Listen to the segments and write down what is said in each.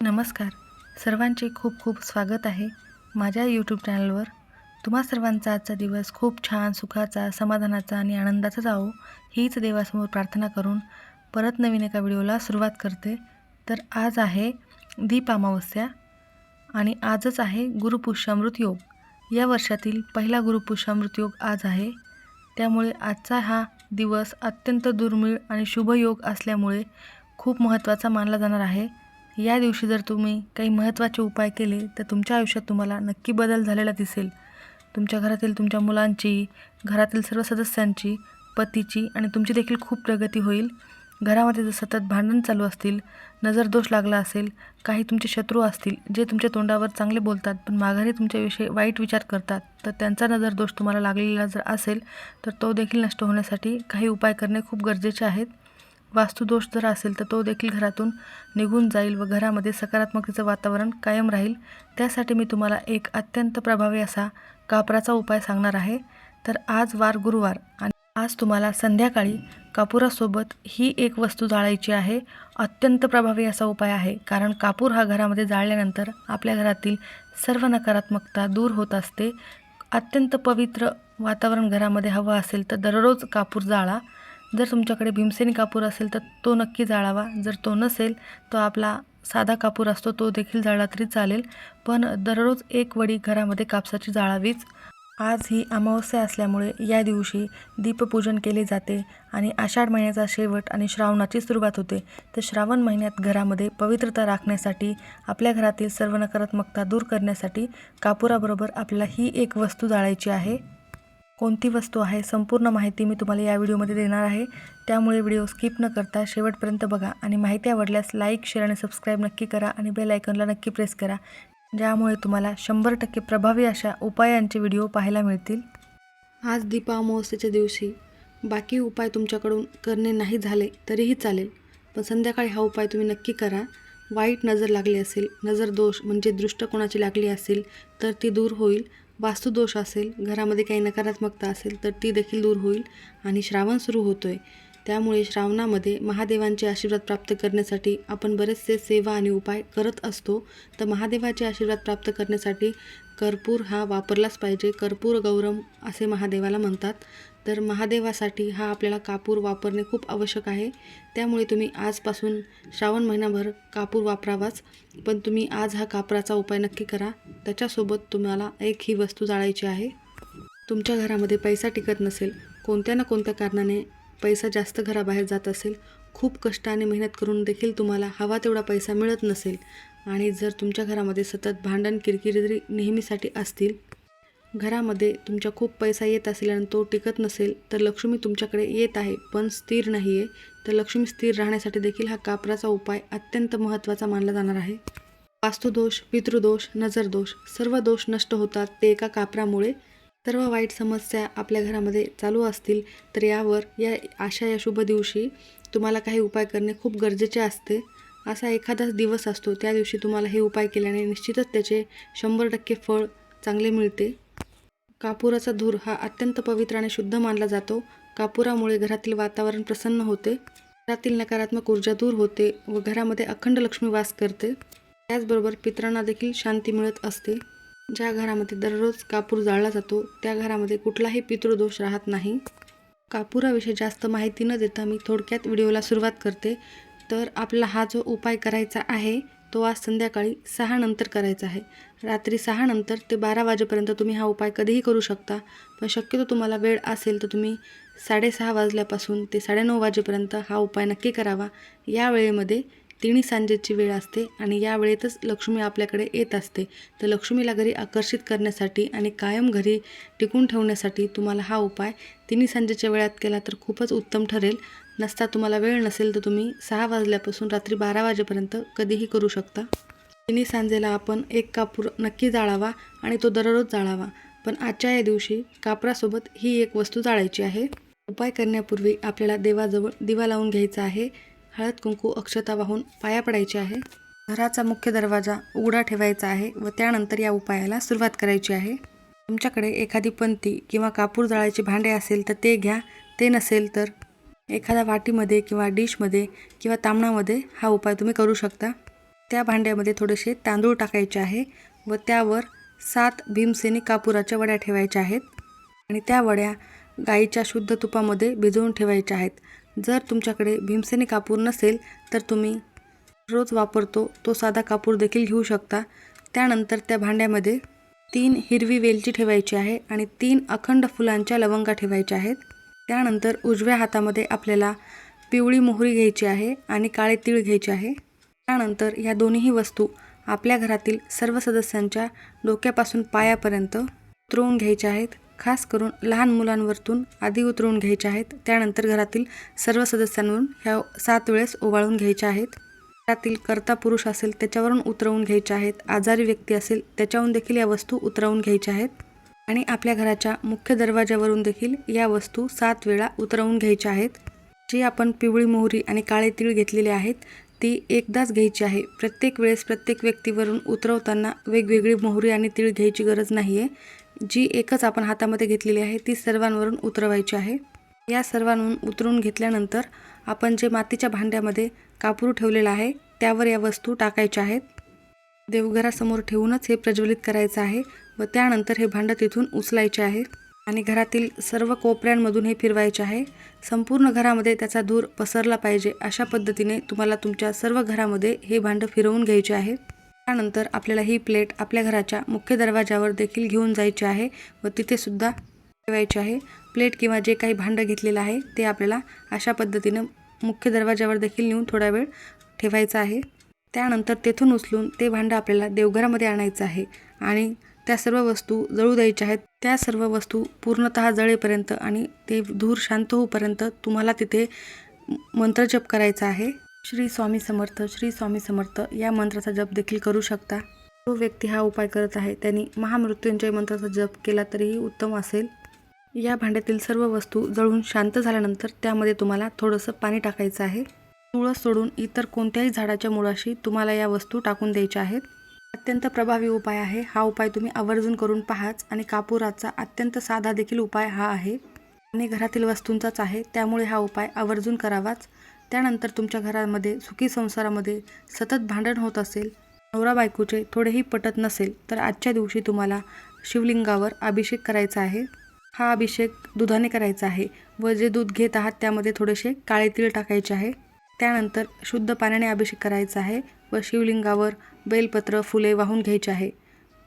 नमस्कार. सर्वांचे खूप खूप स्वागत आहे माझ्या यूट्यूब चॅनलवर तुम्हा सर्वांचा आजचा दिवस खूप छान सुखाचा समाधानाचा आणि आनंदाचा जावो हीच देवासमोर प्रार्थना करून परत नवीन एका व्हिडिओला सुरुवात करते. तर आज आहे दीप अमावस्या आणि आजच आहे गुरुपुष्यामृत योग. या वर्षातील पहिला गुरुपुष्यामृत योग आज आहे. त्यामुळे आजचा हा दिवस अत्यंत दुर्मिळ आणि शुभयोग असल्यामुळे खूप महत्त्वाचा मानला जाणार आहे. या दिवशी जर तुम्ही काही महत्त्वाचे उपाय केले तर तुमच्या आयुष्यात तुम्हाला नक्की बदल झालेला दिसेल. तुमच्या घरातील तुमच्या मुलांची घरातील सर्व सदस्यांची पतीची आणि तुमची देखील खूप प्रगती होईल. घरामध्ये जर सतत भांडण चालू असतील नजर दोष लागला असेल काही तुमचे शत्रू असतील जे तुमच्या तोंडावर चांगले बोलतात पण माघारी तुमच्याविषयी वाईट विचार करतात तर त्यांचा नजर दोष तुम्हाला लागलेला जर असेल तर तो देखील नष्ट होण्यासाठी काही उपाय करणे खूप गरजेचे आहेत. वास्तुदोष जर असेल तर तो देखील घरातून निघून जाईल व घरामध्ये सकारात्मकतेचं वातावरण कायम राहील. त्यासाठी मी तुम्हाला एक अत्यंत प्रभावी असा कापराचा उपाय सांगणार आहे. तर आज वार गुरुवार आणि आज तुम्हाला संध्याकाळी कापुरासोबत ही एक वस्तू जाळायची आहे. अत्यंत प्रभावी असा उपाय आहे. कारण कापूर हा घरामध्ये जाळल्यानंतर आपल्या घरातील सर्व नकारात्मकता दूर होत असते. अत्यंत पवित्र वातावरण घरामध्ये हवं असेल तर दररोज कापूर जाळा. जर तुमच्याकडे भीमसेनी कापूर असेल तर तो नक्की जाळावा. जर तो नसेल तो आपला साधा कापूर असतो तो देखील जाळला तरी चालेल. पण दररोज एक वडी घरामध्ये कापसाची जाळावीच. आज ही अमावस्या असल्यामुळे या दिवशी दीपपूजन केले जाते आणि आषाढ महिन्याचा शेवट आणि श्रावणाची सुरुवात होते. तर श्रावण महिन्यात घरामध्ये पवित्रता राखण्यासाठी आपल्या घरातील सर्व नकारात्मकता दूर करण्यासाठी कापुराबरोबर आपल्याला ही एक वस्तू जाळायची आहे. कोणती वस्तू आहे संपूर्ण माहिती मी तुम्हाला या व्हिडिओमध्ये देणार आहे. त्यामुळे व्हिडिओ स्किप न करता शेवटपर्यंत बघा आणि माहिती आवडल्यास लाईक शेअर आणि सबस्क्राईब नक्की करा आणि बेल आयकॉनला नक्की प्रेस करा. ज्यामुळे तुम्हाला शंभर टक्के प्रभावी अशा उपायांचे व्हिडिओ पाहायला मिळतील. आज दीपा अमावस्येच्या दिवशी. बाकी उपाय तुमच्याकडून करणे नाही झाले तरीही चालेल पण संध्याकाळी हा उपाय तुम्ही नक्की करा. वाईट नजर लागली असेल नजर दोष म्हणजे दृष्टकोणाची लागली असेल तर ती दूर होईल. वास्तुदोष असेल घरामध्ये काही नकारात्मकता असेल तर ती देखील दूर होईल आणि श्रावण सुरू होतो आहे त्यामुळे श्रावणामध्ये महादेवांचे आशीर्वाद प्राप्त करण्यासाठी आपण बरेचसे सेवा आणि उपाय करत असतो. तर महादेवाचे आशीर्वाद प्राप्त करण्यासाठी कर्पूर हा वापरलाच पाहिजे. कर्पूर गौरम असे महादेवाला म्हणतात. तर महादेवासाठी हा आपल्याला कापूर वापरणे खूप आवश्यक आहे. त्यामुळे तुम्ही आजपासून श्रावण महिनाभर कापूर वापरावाच. पण तुम्ही आज हा कापराचा उपाय नक्की करा. त्याच्यासोबत तुम्हाला एक ही वस्तू जाळायची आहे. तुमच्या घरामध्ये पैसा टिकत नसेल कोणत्या ना कोणत्या कारणाने पैसा जास्त घराबाहेर जात असेल खूप कष्टाने मेहनत करून देखील तुम्हाला हवा तेवढा पैसा मिळत नसेल आणि जर तुमच्या घरामध्ये सतत भांडण किरकिरी जरी नेहमीसाठी असतील घरामध्ये तुमच्या खूप पैसा येत असेल आणि तो टिकत नसेल तर लक्ष्मी तुमच्याकडे येत आहे पण स्थिर नाही आहे तर लक्ष्मी स्थिर राहण्यासाठी देखील हा कापराचा उपाय अत्यंत महत्त्वाचा मानला जाणार आहे. वास्तुदोष पितृदोष नजरदोष सर्व दोष नष्ट होतात ते एका कापरामुळे. सर्व वाईट समस्या आपल्या घरामध्ये चालू असतील तर यावर या अशा या शुभ दिवशी तुम्हाला काही उपाय करणे खूप गरजेचे असते. असा एखादाच दिवस असतो त्या दिवशी तुम्हाला हे उपाय केल्याने निश्चितच त्याचे शंभर टक्के फळ चांगले मिळते. कापुराचा धूर हा अत्यंत पवित्र आणि शुद्ध मानला जातो. कापुरामुळे घरातील वातावरण प्रसन्न होते. घरातील नकारात्मक ऊर्जा दूर होते व घरामध्ये अखंड लक्ष्मी वास करते. त्याचबरोबर पितरांना देखील शांती मिळत असते. ज्या घरामध्ये दररोज कापूर जाळला जातो त्या घरामध्ये कुठलाही पितृदोष राहत नाही. कापुराविषयी जास्त माहिती न देता मी थोडक्यात व्हिडिओला सुरुवात करते. तर आपला हा जो उपाय करायचा आहे तो आज संध्याकाळी सहा नंतर करायचा आहे. रात्री सहा नंतर ते बारा वाजेपर्यंत तुम्ही हा उपाय कधीही करू शकता. पण शक्यतो तुम्हाला वेळ असेल तर तुम्ही साडेसहा वाजल्यापासून ते साडेनऊ वाजेपर्यंत हा उपाय नक्की करावा. या वेळेमध्ये तिन्ही सांजेची वेळ असते आणि या वेळेतच लक्ष्मी आपल्याकडे येत असते. तर लक्ष्मीला घरी आकर्षित करण्यासाठी आणि कायम घरी टिकून ठेवण्यासाठी तुम्हाला हा उपाय तिन्ही सांजेच्या वेळात केला तर खूपच उत्तम ठरेल. नसता तुम्हाला वेळ नसेल तर तुम्ही सहा वाजल्यापासून रात्री बारा वाजेपर्यंत कधीही करू शकता. तिन्ही सांजेला आपण एक कापूर नक्की जाळावा आणि तो दररोज जाळावा. पण आजच्या या दिवशी कापरासोबत ही एक वस्तू जाळायची आहे. उपाय करण्यापूर्वी आपल्याला देवाजवळ दिवा लावून घ्यायचा आहे. हळद कुंकू अक्षता वाहून पाया पडायची आहे. घराचा मुख्य दरवाजा उघडा ठेवायचा आहे व त्यानंतर या उपायाला सुरुवात करायची आहे. तुमच्याकडे एखादी पंती किंवा कापूर जाळायचे भांडे असेल तर ते घ्या. ते नसेल तर एखाद्या वाटीमध्ये किंवा डिशमध्ये किंवा तांबणामध्ये हा उपाय तुम्ही करू शकता. त्या भांड्यामध्ये थोडेसे तांदूळ टाकायचे आहे व त्यावर सात भीमसेनी कापुराच्या वड्या ठेवायच्या आहेत आणि त्या वड्या गाईच्या शुद्ध तुपामध्ये भिजवून ठेवायच्या आहेत. जर तुमच्याकडे भीमसेनी कापूर नसेल तर तुम्ही रोज वापरतो तो साधा कापूर देखील घेऊ शकता. त्यानंतर त्या भांड्यामध्ये तीन हिरवी वेलची ठेवायची आहे आणि तीन अखंड फुलांच्या लवंगा ठेवायच्या आहेत. त्यानंतर उजव्या हातामध्ये आपल्याला पिवळी मोहरी घ्यायची आहे आणि काळे तीळ घ्यायचे आहे. त्यानंतर ह्या दोन्हीही वस्तू आपल्या घरातील सर्व सदस्यांच्या डोक्यापासून पायापर्यंत उतरवून घ्यायच्या आहेत. खास करून लहान मुलांवरतून आधी उतरवून घ्यायच्या आहेत. त्यानंतर घरातील सर्व सदस्यांवरून ह्या सात वेळेस ओवाळून घ्यायच्या आहेत. घरातील कर्ता पुरुष असेल त्याच्यावरून उतरवून घ्यायच्या आहेत. आजारी व्यक्ती असेल त्याच्याहून देखील या वस्तू उतरवून घ्यायच्या आहेत. आणि आपल्या घराच्या मुख्य दरवाजावरून देखील या वस्तू सात वेळा उतरवून घ्यायच्या आहेत. जी आपण पिवळी मोहरी आणि काळे तीळ घेतलेले आहेत ती एकदाच घ्यायची आहे. प्रत्येक वेळेस प्रत्येक व्यक्तीवरून उतरवताना वेगवेगळी मोहरी आणि तीळ घ्यायची गरज नाही आहे जी एकच आपण हातामध्ये घेतलेली आहे ती सर्वांवरून उतरवायची आहे. या सर्वांवरून उतरून घेतल्यानंतर आपण जे मातीच्या भांड्यामध्ये कापूर ठेवलेला आहे त्यावर या वस्तू टाकायच्या आहेत. देवघरासमोर ठेवूनच हे प्रज्वलित करायचं आहे व त्यानंतर हे भांडं तिथून उचलायचे आहे आणि घरातील सर्व कोपऱ्यांमधून हे फिरवायचे आहे. संपूर्ण घरामध्ये त्याचा धूर पसरला पाहिजे अशा पद्धतीने तुम्हाला तुमच्या सर्व घरामध्ये हे भांडं फिरवून घ्यायचे आहे. त्यानंतर आपल्याला ही प्लेट आपल्या घराच्या मुख्य दरवाजावर देखील घेऊन जायची आहे व तिथे सुद्धा ठेवायचे आहे. प्लेट किंवा जे काही भांडं घेतलेलं आहे ते आपल्याला अशा पद्धतीनं मुख्य दरवाजावर देखील नेऊन थोडा वेळ ठेवायचं आहे. त्यानंतर तेथून उचलून ते भांडं आपल्याला देवघरामध्ये आणायचं आहे. आणि त्या सर्व वस्तू जळू द्यायच्या आहेत. त्या सर्व वस्तू पूर्णतः जळेपर्यंत आणि ते धूर शांत होऊपर्यंत तुम्हाला तिथे मंत्रजप करायचा आहे. श्री स्वामी समर्थ श्री स्वामी समर्थ या मंत्राचा जप देखील करू शकता. जो व्यक्ती हा उपाय करत आहे त्यांनी महामृत्युंजय मंत्राचा जप केला तरीही उत्तम असेल. या भांड्यातील सर्व वस्तू जळून शांत झाल्यानंतर त्यामध्ये तुम्हाला थोडंसं पाणी टाकायचं आहे. तुळस सोडून इतर कोणत्याही झाडाच्या मुळाशी तुम्हाला या वस्तू टाकून द्यायच्या आहेत. अत्यंत प्रभावी उपाय आहे. हा उपाय तुम्ही आवर्जून करून पाहाच आणि कापुराचा अत्यंत साधा देखील उपाय हा आहे. आणि घरातील वस्तूंचाच आहे त्यामुळे हा उपाय आवर्जून करावाच. त्यानंतर तुमच्या घरामध्ये सुखी संसारामध्ये सतत भांडण होत असेल नवरा बायकोचे थोडेही पटत नसेल तर आजच्या दिवशी तुम्हाला शिवलिंगावर अभिषेक करायचा आहे. हा अभिषेक दुधाने करायचा आहे व जे दूध घेत आहात त्यामध्ये थोडेसे काळे तीळ टाकायचे आहे. त्यानंतर शुद्ध पाण्याने अभिषेक करायचा आहे व शिवलिंगावर बेलपत्र फुले वाहून घ्यायची आहे.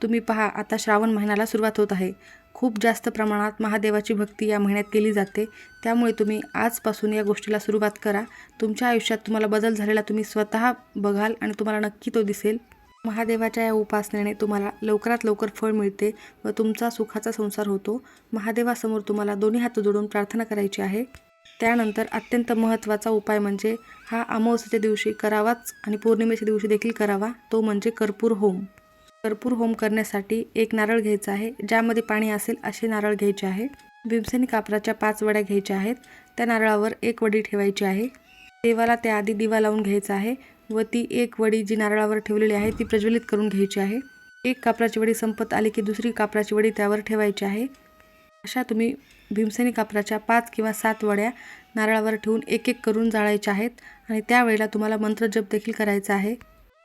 तुम्ही पहा आता श्रावण महिन्याला सुरुवात होत आहे. खूप जास्त प्रमाणात महादेवाची भक्ती या महिन्यात केली जाते. त्यामुळे तुम्ही आजपासून या गोष्टीला सुरुवात करा. तुमच्या आयुष्यात तुम्हाला बदल झालेला तुम्ही स्वतः बघाल आणि तुम्हाला नक्की तो दिसेल. महादेवाच्या या उपासनेने तुम्हाला लवकरात लवकर फळ मिळते व तुमचा सुखाचा संसार होतो. महादेवासमोर तुम्हाला दोन्ही हात जोडून प्रार्थना करायची आहे. त्यानंतर अत्यंत महत्त्वाचा उपाय म्हणजे हा अमावस्येच्या दिवशी करावाच आणि पौर्णिमेच्या दिवशी देखील करावा. तो म्हणजे कर्पूर होम. कर्पूर होम करण्यासाठी एक नारळ घ्यायचा आहे ज्यामध्ये पाणी असेल असे नारळ घ्यायचे आहे. भीमसेनी कापराच्या पाच वड्या घ्यायच्या आहेत. त्या नारळावर एक वडी ठेवायची आहे. देवाला त्याआधी दिवा लावून घ्यायचा आहे व ती एक वडी जी नारळावर ठेवलेली आहे ती प्रज्वलित करून घ्यायची आहे. एक कापराची वडी संपत आली की दुसरी कापराची वडी त्यावर ठेवायची आहे. अशा तुम्ही भीमसेनी कापराच्या पाच किंवा सात वड्या नारळावर ठेवून एक एक करून जाळायच्या आहेत आणि त्यावेळेला तुम्हाला मंत्रजप देखील करायचा आहे.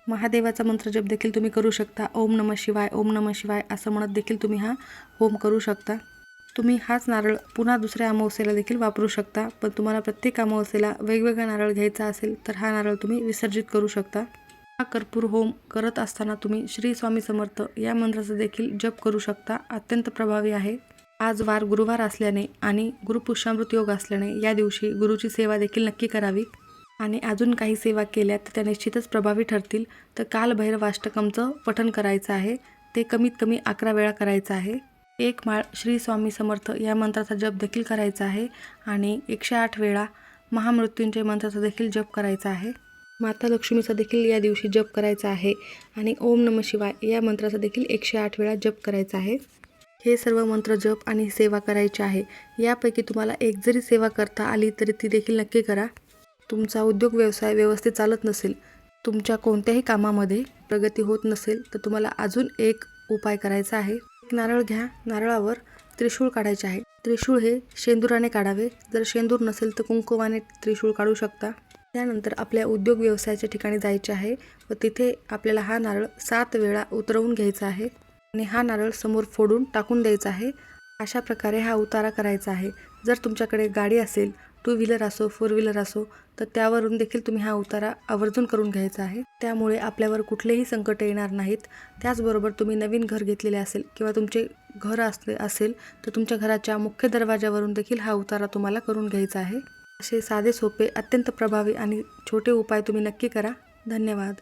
महादेवाचा मंत्रजप देखील तुम्ही करू शकता. ओम नम शिवाय ओम नम शिवाय असं म्हणत देखील तुम्ही हा होम करू शकता. तुम्ही हाच नारळ पुन्हा दुसऱ्या अमावस्येला देखील वापरू शकता. पण तुम्हाला प्रत्येक अमावस्येला वेगवेगळा नारळ घ्यायचा असेल तर हा नारळ तुम्ही विसर्जित करू शकता. हा कर्पूर होम करत असताना तुम्ही श्री स्वामी समर्थ या मंत्राचा देखील जप करू शकता. अत्यंत प्रभावी आहे. आज वार गुरुवार असल्याने आणि गुरुपुष्यामृत योग असल्याने या दिवशी गुरुची सेवा देखील नक्की करावी आणि अजून काही सेवा केल्या तर त्या निश्चितच प्रभावी ठरतील. तर कालभैरवाष्टकमचं पठण करायचं आहे. ते कमीत कमी अकरा वेळा करायचं आहे. एक माळ श्री स्वामी समर्थ या मंत्राचा जप देखील करायचा आहे. आणि एकशे आठ वेळा महामृत्यूंच्या मंत्राचा देखील जप करायचा आहे. माता लक्ष्मीचा देखील या दिवशी जप करायचा आहे. आणि ओम नम शिवाय या मंत्राचा देखील एकशे आठ वेळा जप करायचा आहे. हे सर्व मंत्र जप आणि सेवा करायचे आहे. यापैकी तुम्हाला एक जरी सेवा करता आली तरी ती देखील नक्की करा. तुमचा उद्योग व्यवसाय व्यवस्थित चालत नसेल तुमच्या कोणत्याही कामामध्ये प्रगती होत नसेल तर तुम्हाला अजून एक उपाय करायचा आहे. एक नारळ घ्या नारळावर त्रिशूळ काढायचे आहे. त्रिशूळ हे शेंदुराने काढावे. जर शेंदूर नसेल तर कुंकुमाने त्रिशूळ काढू शकता. त्यानंतर आपल्या उद्योग व्यवसायाच्या ठिकाणी जायचे आहे व तिथे आपल्याला हा नारळ सात वेळा उतरवून घ्यायचा आहे. आणि हा नारळ समोर फोडून टाकून द्यायचा आहे. अशा प्रकारे हा उतारा करायचा आहे. जर तुमच्याकडे गाडी असेल टू व्हीलर असो फोर व्हीलर असो तर त्यावरून देखील तुम्ही हा उतारा आवर्जून करून घ्यायचा आहे. त्यामुळे आपल्यावर कुठलेही संकट येणार नाहीत. त्याचबरोबर तुम्ही नवीन घर घेतलेले असेल किंवा तुमचे घर असले असेल तर तुमच्या घराच्या मुख्य दरवाजावरून देखील हा उतारा तुम्हाला करून घ्यायचा आहे. असे साधे सोपे अत्यंत प्रभावी आणि छोटे उपाय तुम्ही नक्की करा. धन्यवाद.